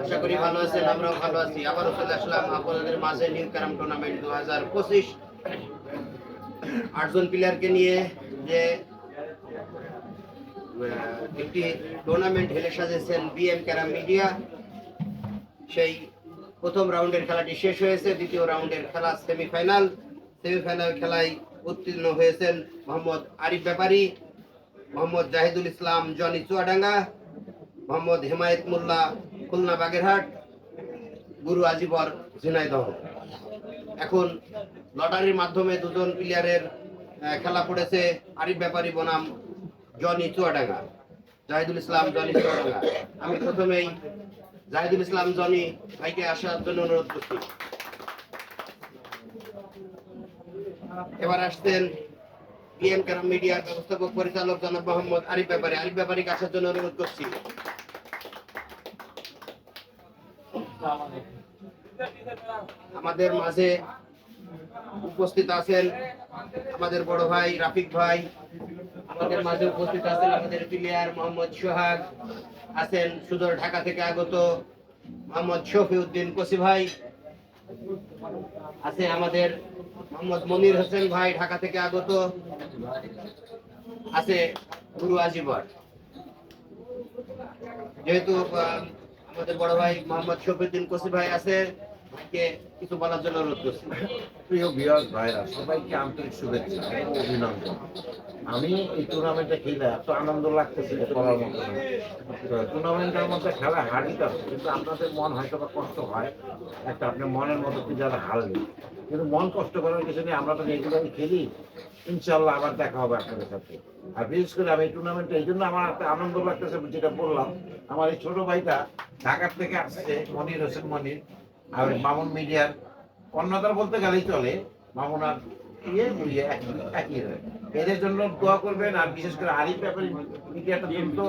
আশা করি ভালো আছেন আমরাও ভালো আছি আবারও চলে আসলাম আপনাদের মাঝে নীল ক্যারাম টুর্নামেন্ট দু হাজার পঁচিশ আটজন প্লেয়ারকে নিয়ে যে একটি টুর্নামেন্ট হেলে সাজেছেন বিএম ক্যারাম মিডিয়া সেই প্রথম রাউন্ডের খেলাটি শেষ হয়েছে দ্বিতীয় রাউন্ডের খেলা সেমিফাইনাল সেমিফাইনাল খেলায় উত্তীর্ণ হয়েছেন মোহাম্মদ আরিফ ব্যাপারী, মোহাম্মদ জাহিদুল ইসলাম, জনি চুয়াডাঙ্গা, মোহাম্মদ হেমায়েত মোল্লা, খুলনা বাগেরহাট, গুরু আজিবর ঝিনাইদহ। এখন লটারির মাধ্যমে দুজন প্লেয়ারের খেলা পড়েছে আরিফ ব্যাপারী, বনাম, জনি চুয়াডাঙ্গা। জাহিদুল ইসলাম, জনি চুয়াডাঙ্গা। আমি প্রথমেই জাহিদুল ইসলাম, জনি ভাইকে আসার জন্য অনুরোধ করছি। এবার আসছেন পিএম কারাম মিডিয়ার ব্যবস্থাপক পরিচালক জনাব মোহাম্মদ আরিফ ব্যাপারী। আরিফ ব্যাপারীকে আসার জন্য অনুরোধ করছি। আমাদের মাঝে উপস্থিত আছেন আমাদের বড় ভাই রাফিক ভাই, আমাদের মাঝে উপস্থিত আছেন আমাদের প্লেয়ার মোহাম্মদ সোহাগ, আছেন সুদূর ঢাকা থেকে আগত মোহাম্মদ শফিউদ্দিন কসি ভাই, আছে আমাদের মোহাম্মদ মনির হোসেন ভাই ঢাকা থেকে আগত আছে গুরু আজিবর যেহেতু আমাদের বড় ভাই মোহাম্মদ শফিউদ্দিন কোসি ভাই আছে ভাইকে কিছু বলার জন্য অনুরোধ করছি। প্রিয় বিয়াস ভাইরা, সবাইকে আন্তরিক শুভেচ্ছা অভিনন্দন। আমি এই টুর্নামেন্টে খেলে এত আনন্দ লাগতেছে বলার মতো টুর্নামেন্টের মধ্যে খেলা আছে কিন্তু আপনাদের মন হয়তো বা কষ্ট হয়, একটা আপনার মনের মতো কি যারা হারবে কিন্তু মন কষ্ট করার কিছু নেই, আমরা তো রেগুলারই খেলি। ইনশাল্লাহ আবার দেখা হবে আপনাদের সাথে। আর বিশেষ করে আমি এই টুর্নামেন্টে এই জন্য আমার একটা আনন্দ লাগতেছে, যেটা বললাম। আমার এই ছোট ভাইটা ঢাকার থেকে আসছে, মনির হোসেন মনির। আর মামুন মিডিয়ার অন্যতার বলতে গেলেই চলে মামুনার ইয়ে ইয়ে একই- একই এদের জন্য দোয়া করবেন আর বিশেষ করে আরিফ ব্যাপারে মিডিয়াটার জন্য তো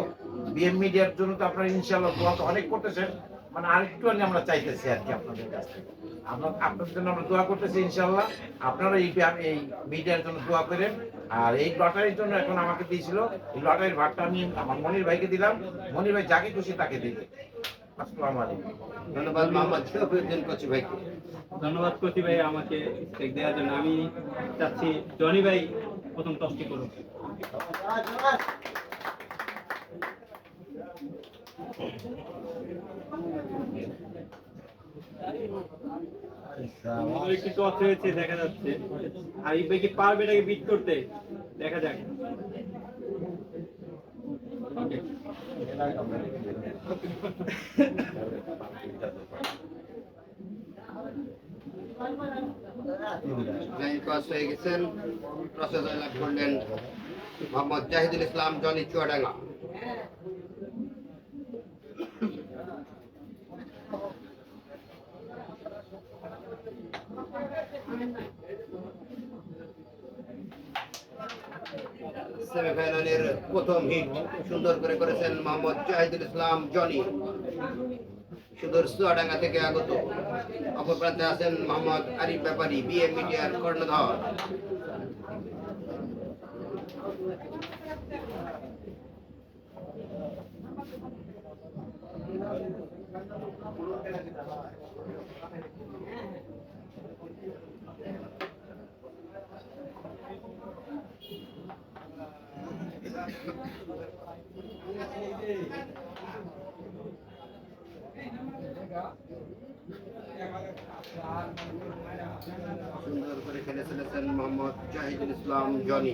বিএম মিডিয়ার জন্য তো আপনারা ইনশাল্লাহ দোয়া তো অনেক করতেছেন মানে আরেকটু আমরা চাইতেছি আর কি আপনাদের কাছ থেকে। আমরা আপনাদের জন্য আমরা দোয়া করতেছি ইনশাল্লাহ আপনারা এই এই মিডিয়ার জন্য দোয়া করেন। আর এই লটারির জন্য এখন আমাকে দিয়েছিল এই লটারির ভাগটা আমি আমার মনির ভাইকে দিলাম মনির ভাই যাকে খুশি তাকে দিবে। আসসালামু আলাইকুম। ধন্যবাদ মোহাম্মদ শফিউদ্দিন কচি ভাইকে। ধন্যবাদ কচি ভাই আমাকে স্টেক দেওয়ার জন্য। আমি চাচ্ছি জনি ভাই প্রথম টসটি করুন একটু টস হয়েছে দেখা যাচ্ছে। আর এই ভাই কি পারবে এটাকে বিট করতে? দেখা যাক। মোহাম্মদ জাহিদুল ইসলাম জনি চুয়াডাঙ্গা সেমিফাইনালের প্রথম হিট সুন্দর করে করেছেন মোহাম্মদ জাহিদুল ইসলাম, জনি। সুদূর সুয়াডাঙ্গা থেকে আগত অপর প্রান্তে আছেন মোহাম্মদ আরিফ ব্যাপারী বিএম মিডিয়ার কর্ণধর। ফেলেছেন মোহাম্মদ জাহিদুল ইসলাম জনি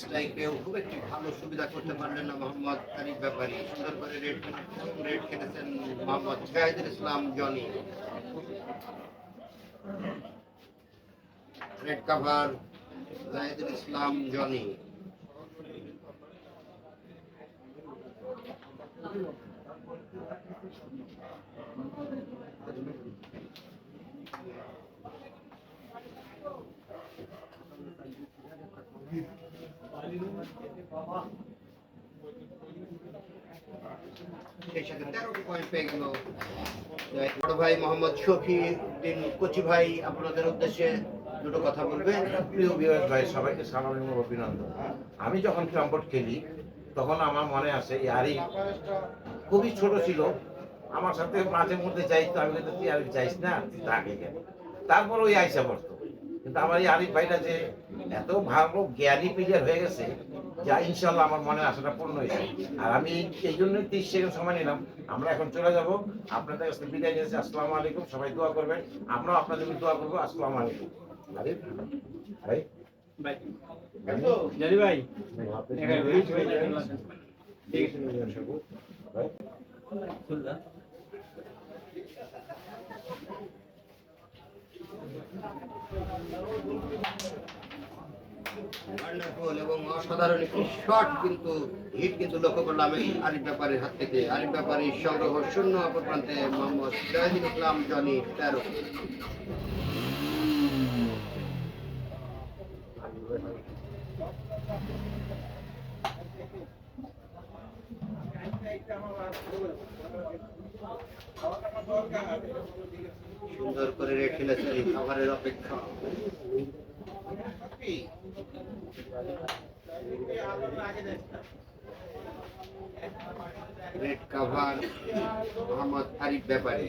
স্ট্রাইকেও খুব একটি ভালো সুবিধা করতে পারলেন না মোহাম্মদ আরিফ ব্যাপারী। সুন্দর করে রেড রেড খেলেছেন Mohammad Zahidul Islam Johnny. Red cover Jahidul Islam Jony. সেই সাথে তেরোটি পয়েন্ট পেয়ে গেল বড় ভাই মোহাম্মদ শফি উদ্দিন কচি ভাই, আপনাদের উদ্দেশ্যে দুটো কথা বলবেন প্রিয় বিরাজ ভাই, সবাইকে সালাম এবং অভিনন্দন। আমি যখন ক্রাম্পট খেলি, তখন আমার মনে আছে আরিফ খুবই ছোট ছিল। আমার সাথে মাঝে মধ্যে যাইতো, আমি কিন্তু তুই আরিফ যাইস না, তুই থাকে তারপর ওই আইসা পড়তো। কিন্তু আমার এই আরিফ ভাইটা যে এত ভালো জ্ঞানী প্লেয়ার হয়ে গেছে যা ইনশাল্লাহ আমার মনে আশাটা পূর্ণ হয়েছে আর আমি এই জন্যই তিরিশ সেকেন্ড সময় নিলাম। আমরা এখন চলে যাব। আপনাদের কাছে বিদায় নিয়েছি আসসালামু আলাইকুম। সবাই দোয়া করবেন। আমরাও আপনাদের দোয়া করব। আসসালামু আলাইকুম। আরিফ? ভাই। ঠিক আছে ভাই ওয়ান্ডারফুল এবং অসাধারণ একটি শট কিন্তু হিট কিন্তু লক্ষ্য করলাম এই আরিফ ব্যাপারের হাত থেকে। আরিফ ব্যাপারীর সংগ্রহ শূন্য অপর মোহাম্মদ জাহিদুল ইসলাম, জনি তেরো। সুন্দর করে রেট খেলেছে এই খাবারের অপেক্ষা। Red cover Mohammad Arif Byapari.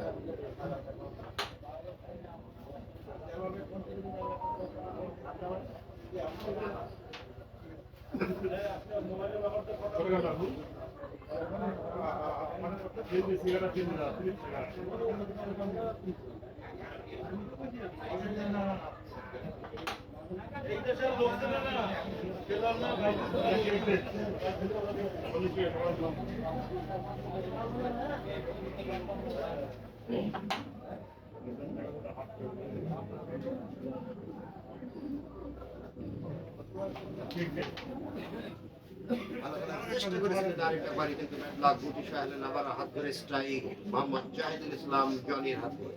ভালো খেলার চেষ্টা করেছিলেন আরিফ ব্যাপারী কিন্তু ব্যাট গুটি সহালেন আবার হাত ধরে স্ট্রাইক মোহাম্মদ জাহিদুল ইসলাম জনির হাত ধরে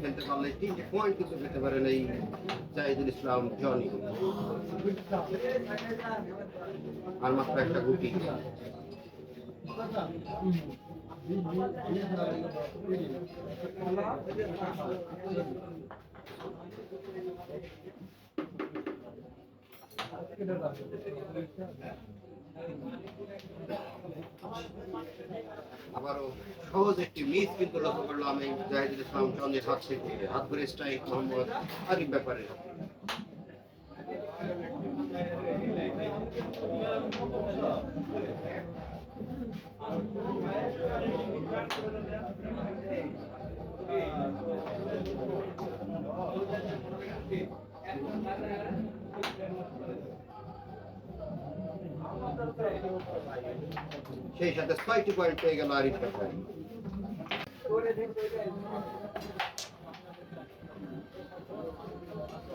খেলতে পারলে তিনটে পয়েন্ট এই জাহিদুল ইসলাম জনি আর মাত্র একটা গুটি আবারও সহজ একটি মিস কিন্তু লক্ষ্য করলাম, এই জাহিদুল ইসলাম জনের হাত থেকে। হাত করে স্ট্রাইক মোহাম্মদ আরিফ ব্যাপারে। সেই সাথে ছয়টি পয়েন্ট পেয়ে গেল আরিফ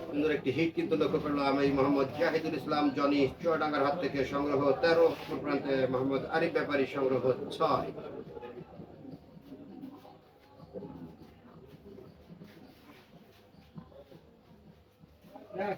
সুন্দর একটি হিট কিন্তু লক্ষ্য করলাম এই মোহাম্মদ জাহিদুল ইসলাম, জনি চুয়াডাঙ্গার হাত থেকে সংগ্রহ তেরো প্রান্তে মোহাম্মদ আরিফ ব্যাপারী সংগ্রহ ছয়। অনেক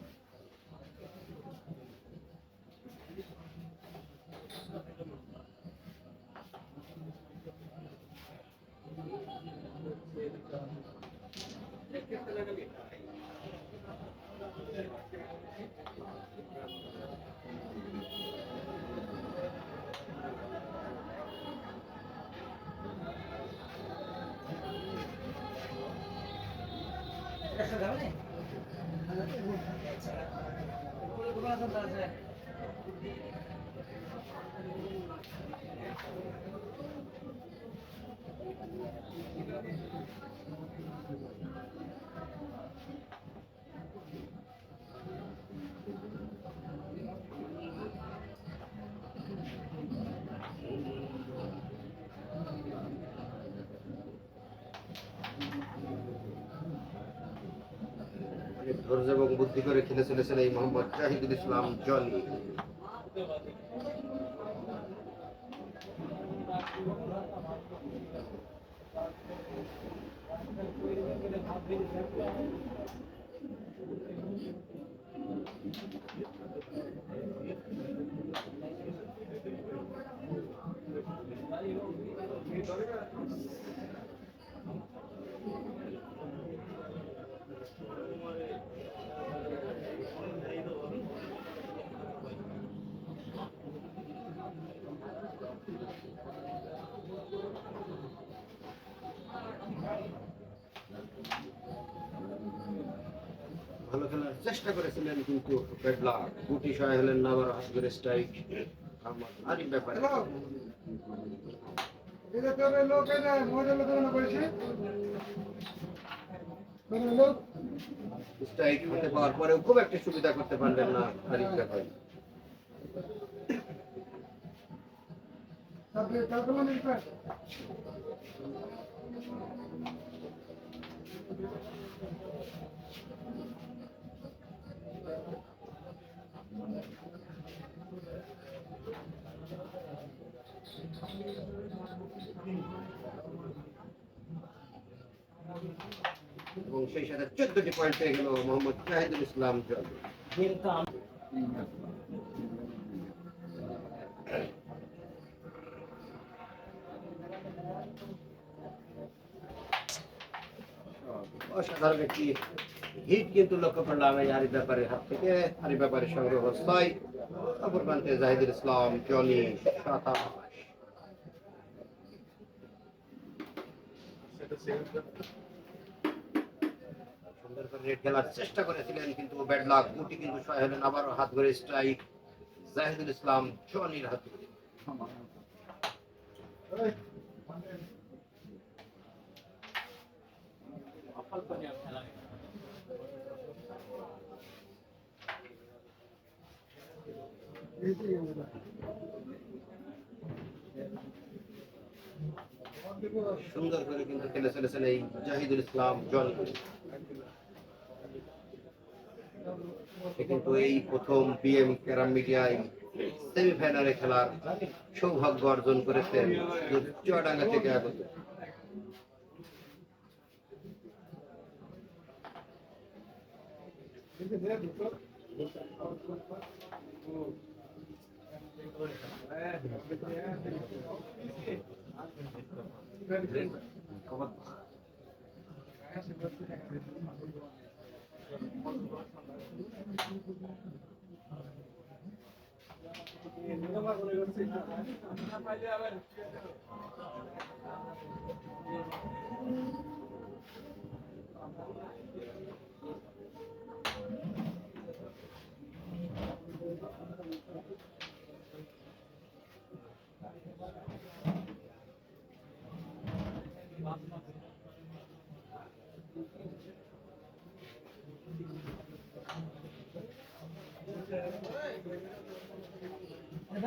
ধৈর্য এবং বুদ্ধি করে খেলে চলেছেন এই মোহাম্মদ জাহিদুল ইসলাম জনি। ভালো খেলার চেষ্টা করেছিলেন, কিন্তু গুটি সহায় হলেন না, আবার হাত করে স্ট্রাইক আরিফ ব্যাপারে। খুব একটা সুবিধা করতে না আরিফ ব্যাপারে এবং সেই সাথে চোদ্দটি পয়েন্ট পেয়ে গেল মোহাম্মদ জাহিদুল ইসলাম জন অসাধারণ একটি হিট কিন্তু লক্ষ্য করলাম এই আরিফ ব্যাপারের হাত থেকে আরিফ ব্যাপারের সংগ্রহ ছয় অপর প্রান্তে জাহিদুল ইসলাম, জনি, সাতাশ। কিন্তু ব্যাড হলেন আবারও হাত ধরে স্ট্রাইক জাহিদুল ইসলাম, জনির হাত ধরে। সুন্দর করে কিন্তু খেলে চলেছেন এই জাহিদুল ইসলাম সে কিন্তু এই প্রথম বিএম ক্যারাম মিডিয়ায় সেমিফাইনালে খেলার সৌভাগ্য অর্জন করেছেন চুয়াডাঙ্গা থেকে আগত। আমি গায়ে কিনে এবার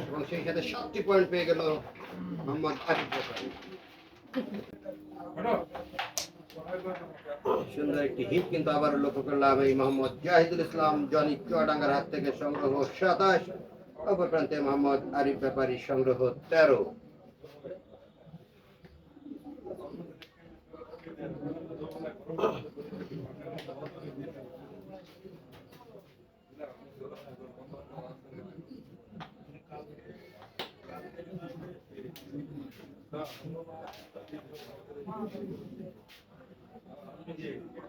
এবং সেই সাথে সাতটি পয়েন্ট পেয়ে গেল মোহাম্মদ আরিফ ব্যাপারী সুন্দর একটি হিট কিন্তু আবার লক্ষ্য করলাম এই মোহাম্মদ জাহিদুল ইসলাম, জনি চুয়াডাঙ্গার হাত থেকে সংগ্রহ সাতাশ, অপর প্রান্তে মোহাম্মদ আরিফ ব্যাপারী, সংগ্রহ তেরো।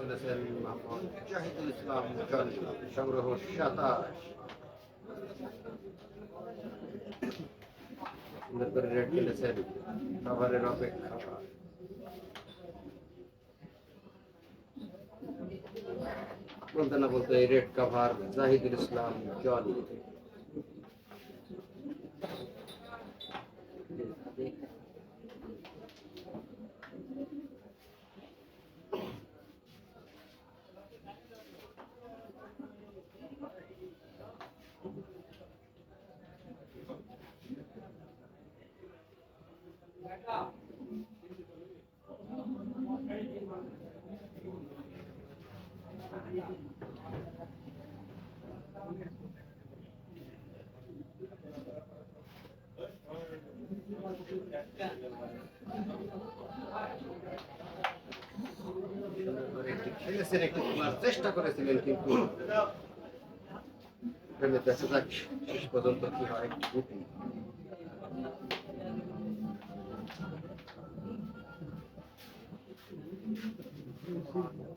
সুন্দর করে চলেছেন মোহাম্মদ জাহিদুল ইসলাম সংগ্রহ সাতাশ। সুন্দর করে রেড খেলেছেন খাবারের অপেক্ষা। বলতে না বলতে রেড কাভার জাহিদুল ইসলাম, জনি। ফেলেছেন একটু তোলার চেষ্টা করেছিলেন কিন্তু ফেলে দেখা যাক শেষ পর্যন্ত কি হয় গুটি ভাই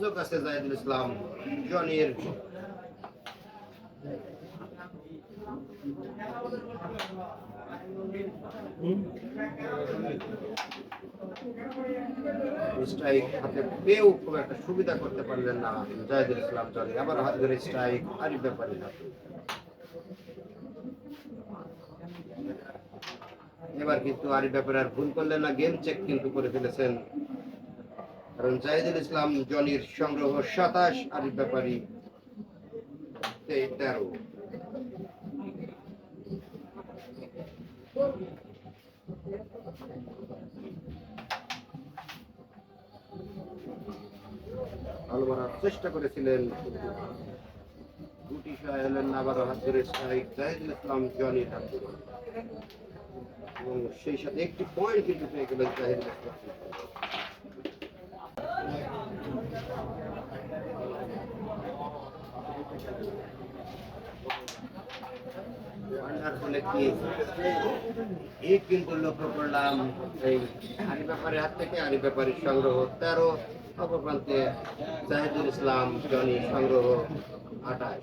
সুযোগ আছে জাহিদুল ইসলাম জনির স্ট্রাইক হাতে পেয়েও খুব একটা সুবিধা করতে পারলেন না জাহিদুল ইসলাম জনি আবার হাত ধরে স্ট্রাইক আরিফ ব্যাপারী হাতে এবার কিন্তু আরিফ ব্যাপারে আর ভুল করলেন না গেম চেক কিন্তু করে ফেলেছেন কারণ জাহিদুল ইসলাম, জনির সংগ্রহ সাতাশ, আরিফ ব্যাপারী তেরো। চেষ্টা করেছিলেন। গুটি শাহ এলেন আবারও হাত ধরে জাহিদুল ইসলাম, জনির হাত। এবং সেই সাথে একটি পয়েন্ট কিন্তু পেয়ে গেলেন জাহিদুল ইসলাম। ঠান্ডার ফলে কি এই কিন্তু লক্ষ্য করলাম এই আরি ব্যাপারের হাত থেকে আরি সংগ্রহ তেরো অপর জাহিদুল ইসলাম জনি সংগ্রহ আঠাশ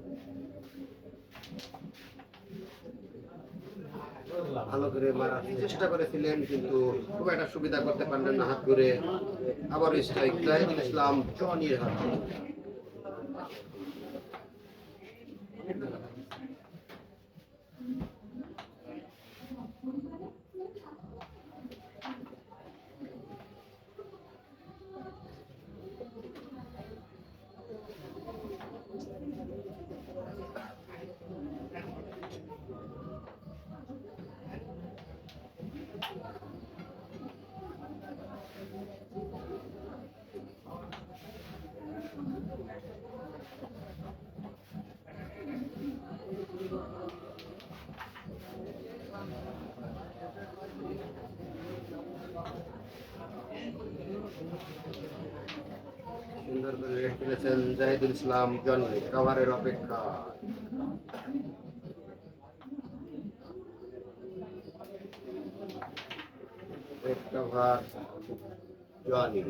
ভালো করে মারার চেষ্টা করেছিলেন, কিন্তু খুব একটা সুবিধা করতে পারলেন না হাত করে আবার স্ট্রাইক ইসলাম জনির হাতে ফেলেছেন জাহিদুল ইসলাম জনি কাভারের অপেক্ষা। কাভার জনি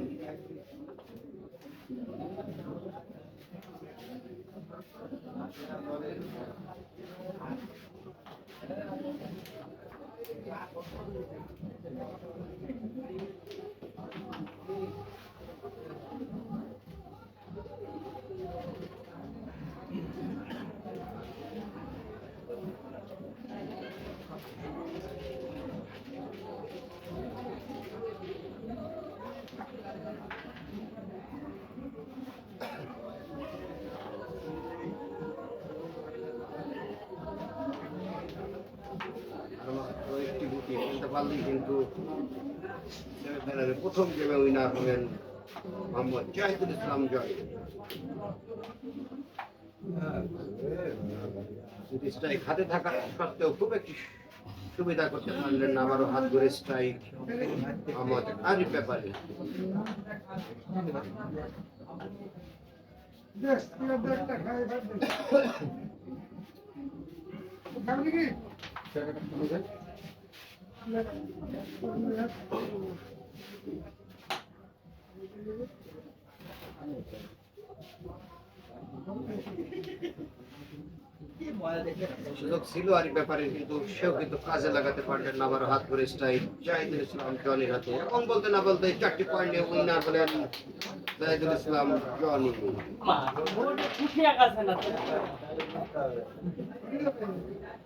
আর মাত্র একটি গুটি খেলতে পারলেই কিন্তু সেমিফাইনালে প্রথম গেমে উইনার হলেন মোহাম্মদ জাহিদুল ইসলাম জয়। স্ট্রাইক হাতে থাকা সত্ত্বেও খুব একটি সুবিধা করতে পারলেন হাত ধরে স্ট্রাইক মোহাম্মদ আরিফ ব্যাপারে। সুযোগ ছিল আরিফ ব্যাপারে কিন্তু সেও কিন্তু কাজে লাগাতে পারলেন না আবারও হাত ধরে স্ট্রাইক জাহিদুল ইসলাম জনির হাতে। এবং বলতে না বলতে চারটি পয়েন্টে উইনার হলেন জাহিদুল ইসলাম জনি। না